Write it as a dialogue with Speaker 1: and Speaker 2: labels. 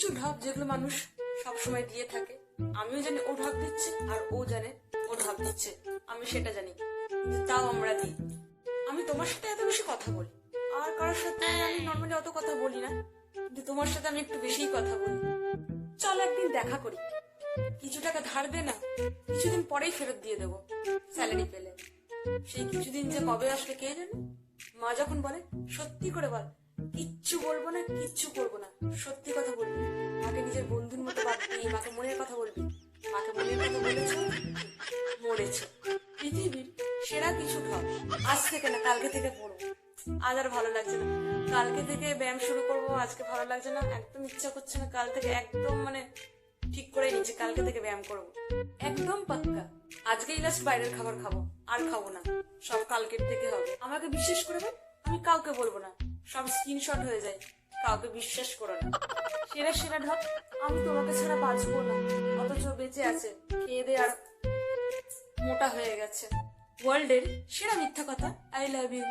Speaker 1: কিচ্ছু ঢপ যেগুলো মানুষ সবসময় দিয়ে থাকে। আমিও জানি ও ঢপ দিচ্ছে আর ও জানে ও ঢপ দিচ্ছে। আমি সেটা জানি। তাও আমরা দিই আমি তোমার সাথে এত বেশি কথা বলি। আর কারোর সাথে আমি নর্মালি অত কথা বলি না। কিন্তু তোমার সাথে আমি একটু বেশিই কথা বলি। চল একদিন দেখা করি। কিছু টাকা ধার দে না, কিছুদিন পরেই ফেরত দিয়ে দেবো স্যালারি পেলে। সেই কিছুদিন যে কবে আসবে কে জানে? মা যখন বলে, সত্যি করে বল, কিচ্ছু বলব না, কিচ্ছু করব না, সত্যি বন্ধুর মাকে মনের কথা বলবি? মাকে মনের কথা বলেছ? মরেছ। পৃথিবীর সেরা কিছু ঢপ আজ থেকে না, কালকে থেকে পড়ব আজ আর ভালো লাগছে না। কালকে থেকে ব্যায়াম শুরু করব, আজকে ভালো লাগছে না। একদম ইচ্ছা করছে না, কাল থেকে একদম মানে ঠিক করে নিচ্ছি, কালকে থেকে ব্যায়াম করব। একদম পাক্কা। আজকেই লাস্ট বাইরের খাবার খাব, আর খাব না। সব কালকের থেকে হবে। আমাকে বিশ্বাস করে দেন আমি কাউকে বলব না। সব স্ক্রিনশট হয়ে যায়। কাউকে বিশ্বাস করো না। সেরা সেরা ঢপ আমি তোমাকে ছাড়া বাঁচবো না। অথচ বেঁচে আছে, খেয়ে দে আর মোটা হয়ে গেছে। ওয়ার্ল্ডের সেরা মিথ্যা কথা আই লাভ ইউ